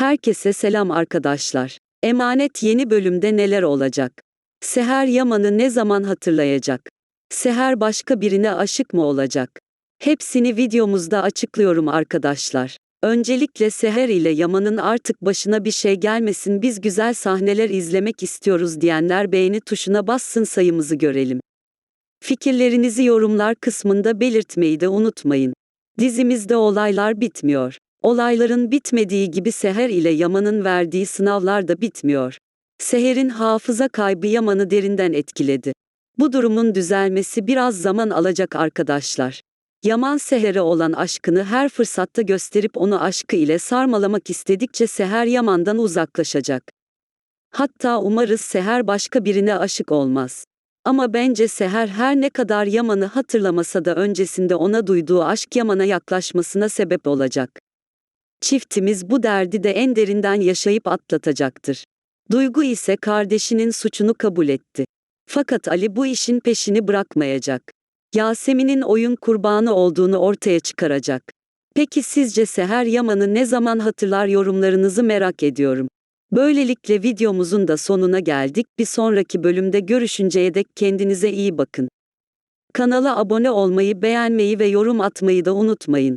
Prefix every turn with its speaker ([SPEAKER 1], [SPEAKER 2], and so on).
[SPEAKER 1] Herkese selam arkadaşlar. Emanet yeni bölümde neler olacak? Seher Yaman'ı ne zaman hatırlayacak? Seher başka birine aşık mı olacak? Hepsini videomuzda açıklıyorum arkadaşlar. Öncelikle Seher ile Yaman'ın artık başına bir şey gelmesin biz güzel sahneler izlemek istiyoruz diyenler beğeni tuşuna bassın sayımızı görelim. Fikirlerinizi yorumlar kısmında belirtmeyi de unutmayın. Dizimizde olaylar bitmiyor. Olayların bitmediği gibi Seher ile Yaman'ın verdiği sınavlar da bitmiyor. Seher'in hafıza kaybı Yaman'ı derinden etkiledi. Bu durumun düzelmesi biraz zaman alacak arkadaşlar. Yaman Seher'e olan aşkını her fırsatta gösterip onu aşkı ile sarmalamak istedikçe Seher Yaman'dan uzaklaşacak. Hatta umarız Seher başka birine aşık olmaz. Ama bence Seher her ne kadar Yaman'ı hatırlamasa da öncesinde ona duyduğu aşk Yaman'a yaklaşmasına sebep olacak. Çiftimiz bu derdi de en derinden yaşayıp atlatacaktır. Duygu ise kardeşinin suçunu kabul etti. Fakat Ali bu işin peşini bırakmayacak. Yasemin'in oyun kurbanı olduğunu ortaya çıkaracak. Peki sizce Seher Yaman'ı ne zaman hatırlar yorumlarınızı merak ediyorum. Böylelikle videomuzun da sonuna geldik. Bir sonraki bölümde görüşünceye dek kendinize iyi bakın. Kanala abone olmayı, beğenmeyi ve yorum atmayı da unutmayın.